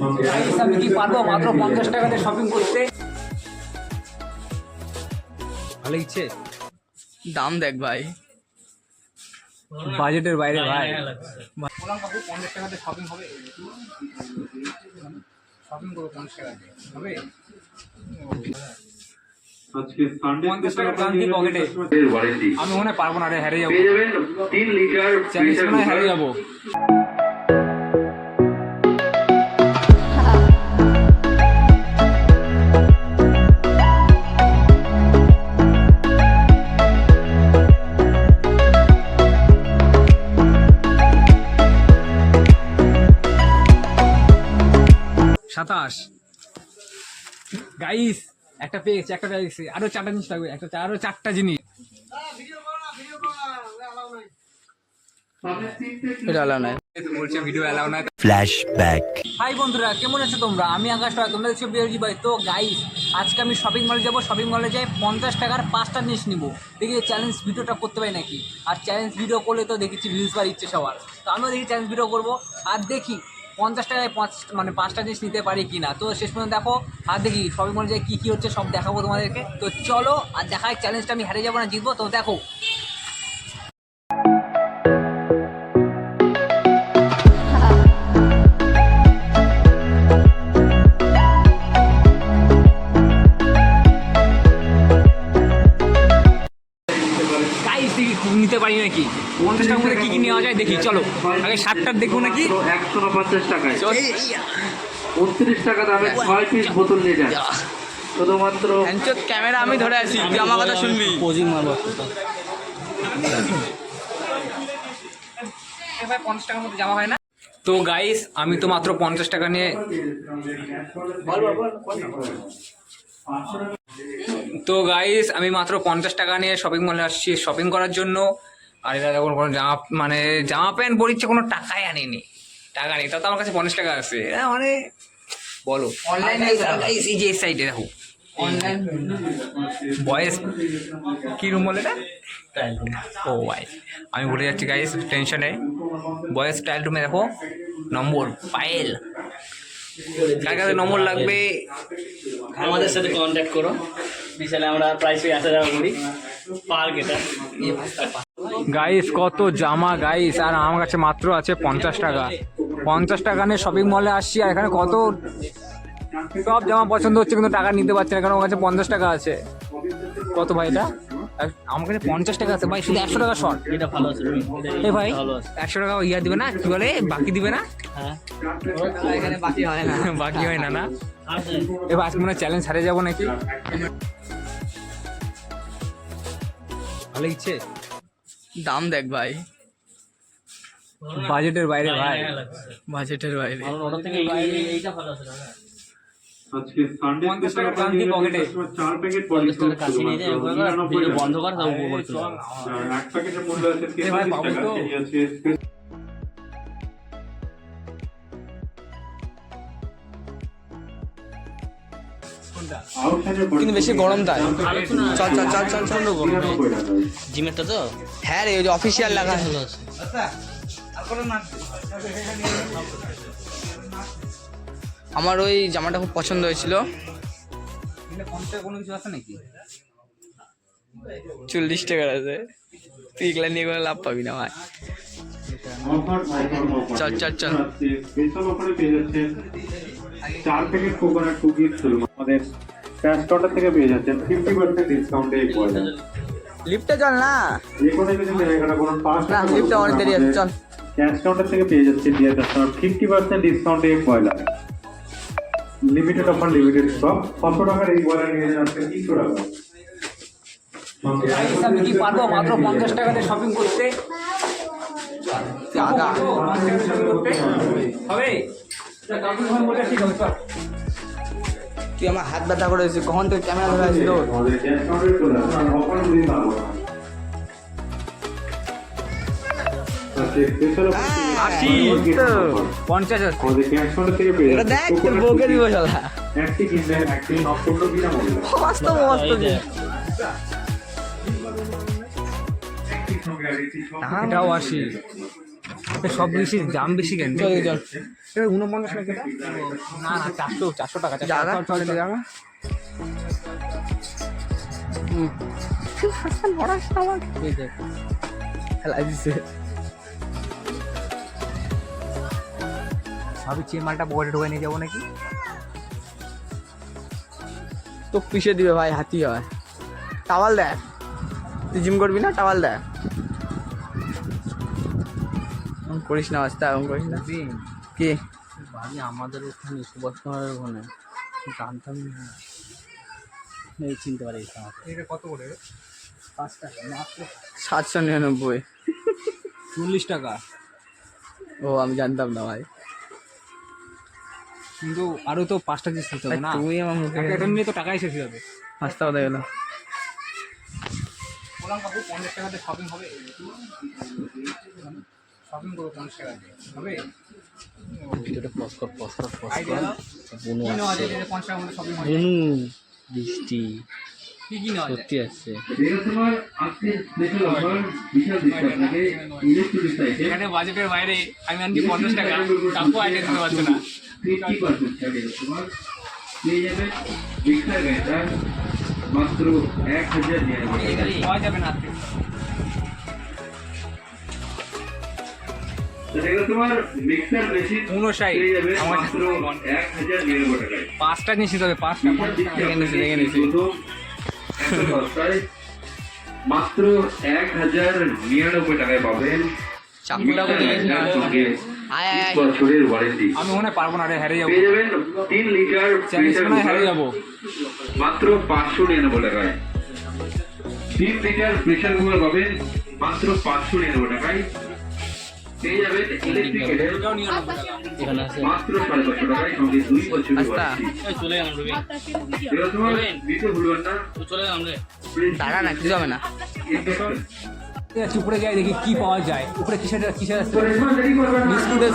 আমি কি পারব? মাত্র পঞ্চাশ টাকাতে শপিং করতে। ভালো ইচ্ছে? দাম দেখ ভাই। বাজেটের বাইরে ভাই। পঞ্চাশ টাকাতে শপিং হবে। শপিং করব পঞ্চাশ টাকাতে হবে? আজকে সানডে পঞ্চাশ টাকার দাম কি পকেটে আমি মনে হয় পারব না রে হেরে যাব। তিন লিটার হেরে যাব। সাতাশ গাইস একটা পেয়েছি একটা পেয়েছি। আরও চারটা জিনিস লাগবে একটা আরও চারটা জিনিস. হাই বন্ধুরা কেমন আছো তোমরা? আমি আকাশ তোমরা দেখছ বিরজি ভাই তো গাইস আজকে আমি শপিং মলে যাব। শপিং মলে যাই পঞ্চাশ টাকার পাঁচটা জিনিস নিবো। দেখি চ্যালেঞ্জ ভিডিওটা করতে পারি নাকি? আর চ্যালেঞ্জ ভিডিও করলে তো দেখেছি ভিউজ বার ইচ্ছে সবার। তো আমিও দেখি চ্যালেঞ্জ ভিডিও করব। আর দেখি পঞ্চাশ টাকায় পাঁচ মানে পাঁচটা জিনিস নিতে পারি কি না তো শেষ পর্যন্ত দেখো, আর দেখি শপিং মলে যাই কী কী হচ্ছে, সব দেখাবো তোমাদেরকে। তো চলো, আর দেখা চ্যালেঞ্জটা আমি হারে যাব না, জিতবো। তো দেখি। নিতে পারি নাকি? পঞ্চাশ টাকার মধ্যে কী কী নেওয়া যায় দেখি চলো। আগে সাতটার দেখব নাকি? একশো পঞ্চাশ টাকায়। উনত্রিশ টাকা দামে ছয় পিস বোতল নিয়ে যান। শুধুমাত্র ক্যামেরা আমি ধরে আছি তুই আমার কথা শুনবি। পোজিং মারবো পঞ্চাশ টাকার মধ্যে জামা হয় না? তো গাইস আমি তো মাত্র পঞ্চাশ টাকা নিয়ে তো গাইস আমি মাত্র পঞ্চাশ টাকা নিয়ে শপিং মলে আসছি। শপিং করার জন্য আর এটা দেখুন কোনো জামা মানে জামা প্যান্ট পরিচ্ছে কোনো টাকাই আনিনি। টাকা নেই তা তো আমার কাছে পঞ্চাশ টাকা আছে। হ্যাঁ, মানে বলো। অনলাইন এই যে সাইডে দেখো। অনলাইন বয়েস কি রুম বলে এটা? ও ভাই আমি ভুলে যাচ্ছি গাইস টেনশনে বয়েস স্টাইল রুমে দেখো নম্বর পায়েল কার কাছে নম্বর লাগবে? আমাদের সাথে কন্ট্যাক্ট করো। বিশালে আমরা প্রাইস ওই আসা যাওয়া করি। পার গেটা গাইস কত জামা গাইস আর আমার কাছে মাত্র আছে পঞ্চাশ টাকা। পঞ্চাশ টাকা নিয়ে শপিং মলে আসছি আর এখানে কত সব জামা পছন্দ হচ্ছে কিন্তু টাকা নিতে পারছে না কারণ আমার কাছে পঞ্চাশ টাকা আছে। কত ভাই এটা? আমার কাছে পঞ্চাশ টাকা আছে। ভাই শুধু একশো টাকা শর্ট এটা ভালো আছে এ ভাই একশো টাকা ইয়া দিবে না? কি বলে? বাকি দিবে না? হ্যাঁ। এখানে বাকি হয় না। বাকি হয় না না? এবার আজকে মনে চ্যালেঞ্জ হারে যাব নাকি? ভালো ইচ্ছে দাম দেখ ভাই। বাজেটের বাইরে ভাই। বাজেটের বাইরে। আজকে ওটা কিন্তু বেশি গরম তাই। চল চল চল চল চল জিমেরটা তো? হ্যাঁ রে ওই যে অফিসিয়াল ভালো আছে আমার ওই জামাটা খুব পছন্দ হয়েছিল। কোনো কিছু আছে নাকি চল্লিশ টাকার আছে। তুই এগুলা নিয়ে কোনো লাভ পাবি না ভাই। চল, চল, চল। চার প্যাকেট কোকোনাট কুকিজ আমাদের ক্যাশ কাউন্টার থেকে পেয়ে যাচ্ছেন ফিফটি পার্সেন্ট ডিসকাউন্টে এই পয়লা লিফটে চল না। যে কোনো কিছু কেনাকাটা করুন পাঁচ না লিফটে অনেক দেরি আছে চল। ক্যাশ কাউন্টার থেকে পেয়ে যাচ্ছে ডিয়ার কাস্টমার ফিফটি পার্সেন্ট ডিসকাউন্টে এই পয়লা। লিমিটেড অফার লিমিটেড স্টক কত টাকার এই পয়লা নিয়ে যাচ্ছেন? তিনশো টাকা। আমি কি পারব? মাত্র পঞ্চাশ টাকাতে শপিং করতে? আগা হবে? ঠিক তুই আমার হাত ব্যথা করে দিয়েছিস কখন তুই ক্যামেরা ধরে আশি পঞ্চাশ থেকে দেখ তোর বউকে দিব বাস্তব বাস্তব সব বেশি দাম বেশি কেন? এটা উনপঞ্চাশ টাকা না না চারশো চারশো টাকা চারশো জায়গা? ভাবছি এই মালটা পকেটে ঢুকে নিয়ে যাব নাকি? তো পিষে দিবে ভাই হাতি হয়। টাওয়াল দেখ। তুই জিম করবি না? টাওয়াল দেখ। করিস না আস্তে এরকম করিস না। কি? ভাবি আমাদের ওখানে সুভাষনগরের ওখানে। জানতাম না। এই চিনতে পারি এটা কত করে? পাঁচ টাকা মাত্র। সাতশো নিরানব্বই। চল্লিশ টাকা। ও আমি জানতাম না ভাই। কিন্তু আরও তো পাঁচটা জিনিস নিতে হবে না। তুমি আমার মুখে একটা নিয়ে তো টাকাই শেষ হয়ে যাবে। হাসতে কথা গেল। পঞ্চাশ টাকাতে শপিং হবে? শপিং করব পঞ্চাশ টাকাতে হবে ভিডিওটা পজ কর পজ কর পজ কর। বুনু আছে। বুনু বৃষ্টি। সত্যি আছে। এখানে বাজেটের বাইরে আমি আনছি পঞ্চাশ টাকা। কাকু আইডিয়া দিতে পারছে না। পেয়ে মাত্র এক হাজার পাওয়া যাবে না পাঁচটা নিতে হবে পাঁচটা। দেখে নিয়েছি, মাত্র এক হাজার নিরানব্বই টাকায় পাবেন বছরের ওয়ারেন্টি আমি মনে পারব না রে হেরে যাব। পেয়ে যাবেন তিন লিটার মনে হেরে যাব। মাত্র পাঁচশো নিরানব্বই টাকায়। তিন লিটার প্রেসার কুকার পাবেন মাত্র পাঁচশো নিরানব্বই টাকায়। না দাঁড়া না কিছু হবে না উপরে যাই দেখি কি পাওয়া যায় উপরে কিসের কিসের বিস্কুটের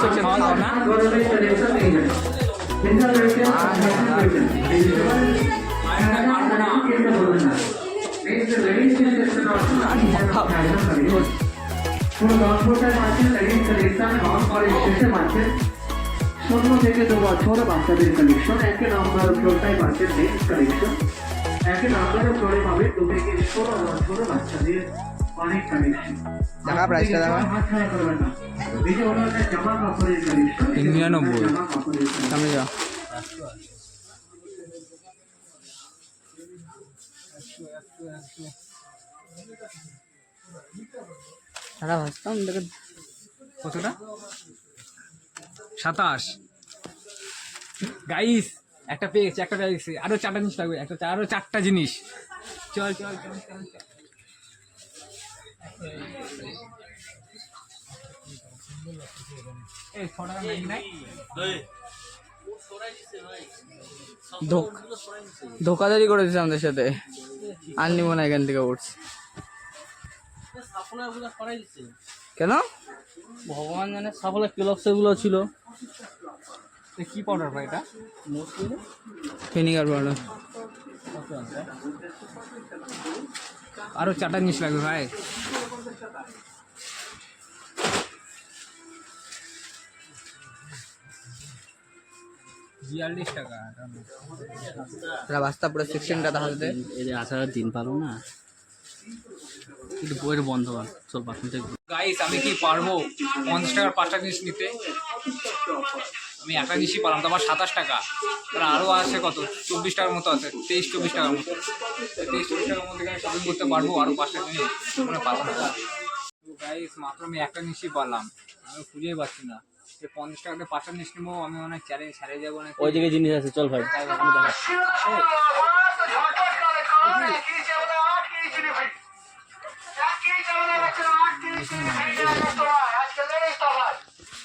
পুরো দশ বছর পাচ্ছেন লেডিস কালেকশন নন কলেজ শেষে পাচ্ছেন শূন্য থেকে দু বছর বাচ্চাদের কালেকশন একে নম্বর ফ্লোরটাই পাচ্ছেন মেন্স কালেকশন একে নম্বর ফ্লোরে পাবেন দু থেকে ষোলো বছর বাচ্চাদের অনেক কালেকশন প্রাইসটা ওনার জামা। কাপড়ের নিরানব্বই। সারা ভাসতাম দেখে। কতটা? সাতাশ। গাইস একটা পেয়ে গেছে একটা পেয়ে গেছে আরও চারটা জিনিস লাগবে একটা আরও চারটা জিনিস। চল চল চল চল চল। এই ছ টাকা নাই নাই? ধোক। ধোকাধারি করেছে আমাদের সাথে। আর নিব না এখান থেকে উঠছি কেন? ভগবান জানে সাফলে ক্লক্স এগুলো ছিল। এ কি পাউডার ভাই এটা? ভিনিগার পাউডার আরও চারটা জিনিস লাগবে ভাই। বিয়াল্লিশ টাকা সারা ভাস্তা পুরো সেকশনটা তাহলে এদের আসার দিন পারো না। কিন্তু বইয়ের বন্ধ কর চল বাথরুম থেকে গাইস আমি কি পারব পঞ্চাশ টাকার পাঁচটা জিনিস নিতে আমি একটা জিনিসই পারলাম তো আমার সাতাশ টাকা তাহলে আরও আছে কত চব্বিশ টাকার মতো আছে তেইশ চব্বিশ টাকার মতো তেইশ চব্বিশ টাকার মধ্যে আমি শপিং করতে পারব আরও পাঁচটা জিনিস মনে হয় পারব না গাইস মাত্র আমি একটা জিনিসই পারলাম আমি খুঁজেই পাচ্ছি না যে পঞ্চাশ টাকাতে পাঁচটা জিনিস নেব আমি অনেক চ্যালেঞ্জ হারিয়ে যাব না ওইদিকে জিনিস আছে চল ভাই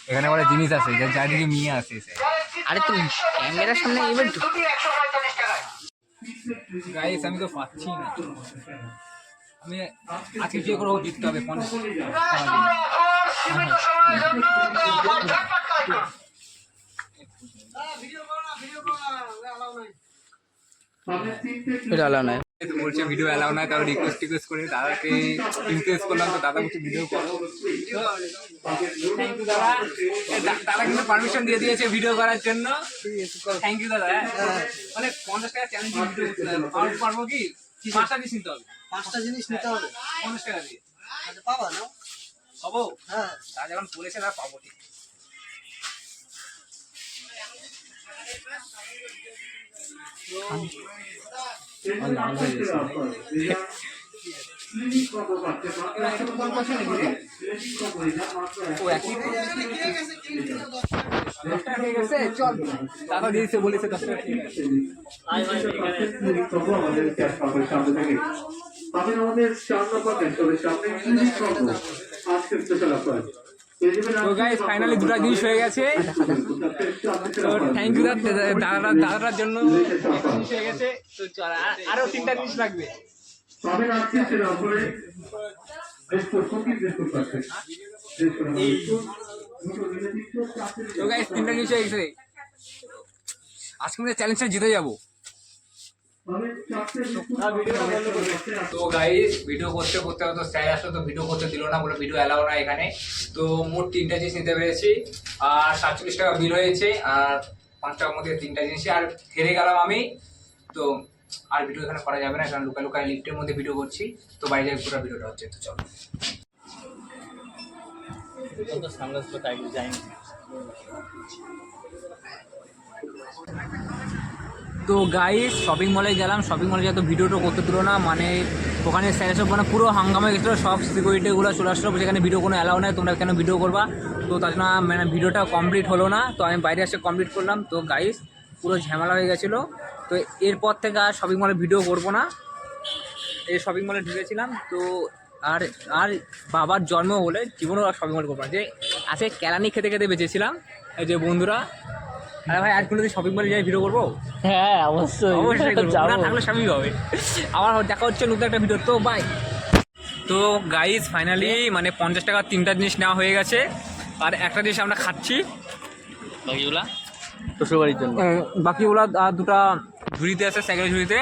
এখানে বলে জিনিস আছে যা চারিদিকে নিয়ে আসে আরে তুই ক্যামেরার সামনে এবার গাইস আমি তো পাচ্ছি না। আমি আজকে যে করে জিততে হবে পঞ্চাশ। এটা আলাদা বলছে ভিডিও অ্যালাউ না তাও রিকোয়েস্ট টিকোয়েস্ট করে দাদাকে ইমপ্রেস করলাম তো দাদা বলছে ভিডিও করো। দাদা কিন্তু পারমিশন দিয়ে দিয়েছে ভিডিও করার জন্য। থ্যাংক ইউ দাদা হ্যাঁ। মানে পঞ্চাশ টাকা চ্যালেঞ্জ ভিডিও করতে হবে। পারবো- কি? পাঁচটা জিনিস নিতে হবে। পাঁচটা জিনিস নিতে হবে? পঞ্চাশ টাকা দিয়ে। আচ্ছা পাবা না? পাবো? হ্যাঁ। দাদা যখন বলেছে না পাবো ঠিক। ও টাকা। ঠিক আছে চল। দাদা দিয়েছে বলেছে দশ টাকা। তবু আমাদের ক্যাশ পাবেন সামনে থেকে। পাবেন আমাদের চার নম্বর ক্যাশ সামনে ক্লিনিক পাবো আজকে স্পেশাল অফার তো গাইস ফাইনালি দুটো জিনিস হয়ে গেছে। তো থ্যাংক ইউ দাদা দাদাটার জন্য জিনিস হয়ে গেছে। তো আরও তিনটা জিনিস লাগবে। তো গাইস তিনটা জিনিস হয়ে গেছে। আজকে আমাদের চ্যালেঞ্জটা জিতে যাব। তো গাইস ভিডিও করতে করতে হয়তো স্যার আসলো তো ভিডিও করতে দিল না বলে ভিডিও অ্যালাউ না এখানে। তো মোট তিনটা জিনিস নিতে পেরেছি। আর সাতচল্লিশ টাকা বিল হয়েছে আর পাঁচ টাকার মধ্যে তিনটা জিনিসই আর হেরে গেলাম আমি। তো আর ভিডিও এখানে করা যাবে না কারণ লুকা লুকা লিফটের মধ্যে ভিডিও করছি। তো বাইরে পুরো ভিডিওটা হচ্ছে তো চলো। সামলাস তো তাই যাইনি তো গাইস শপিং মলে গেলাম শপিং মলে যত ভিডিওটা করতে দিল না মানে ওখানে স্যার সব মানে পুরো হাঙ্গামা গেছিল, সব সিকিউরিটিগুলো চলে আসলো সেখানে ভিডিও কোনো অ্যালাউ নেই, তোমরা কেন ভিডিও করবা? তো তার জন্য মানে ভিডিওটা কমপ্লিট হলো না, তো আমি বাইরে এসে কমপ্লিট করলাম। তো গাইস পুরো ঝামেলা হয়ে গেছিল। তো এরপর থেকে আর শপিং মলে ভিডিও করব না। এই শপিং মলে ঢুকেছিলাম, তো আর আর বাবার জন্ম হলে জীবনেও আর শপিং মল করব না। যে, আজকে কেলানি খেতে খেতে বেঁচেছিলাম যে বন্ধুরা আরে ভাই আর কোনো শপিং মলে যাই ভিডিও করব? হ্যাঁ অবশ্যই। অবশ্যই করব। না থাকলে স্বামী হবে। আবার দেখা হচ্ছে নতুন একটা ভিডিও তো বাই তো গাইজ ফাইনালি মানে পঞ্চাশ টাকার তিনটা জিনিস নেওয়া হয়ে গেছে। আর একটা জিনিস আমরা খাচ্ছি। বাকিগুলা? শ্বশুরবাড়ির জন্য। বাকিগুলো আর দুটা ঝুড়িতে আছে সাইকেল ঝুড়িতে।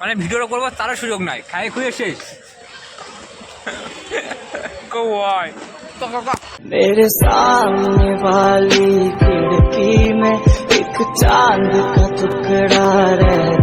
মানে ভিডিওটা করব তারও সুযোগ নাই। খাই খুঁয়ে শেষ। Go on. मेरे सामने वाली खिड़की में एक चाँद का टुकड़ा रहता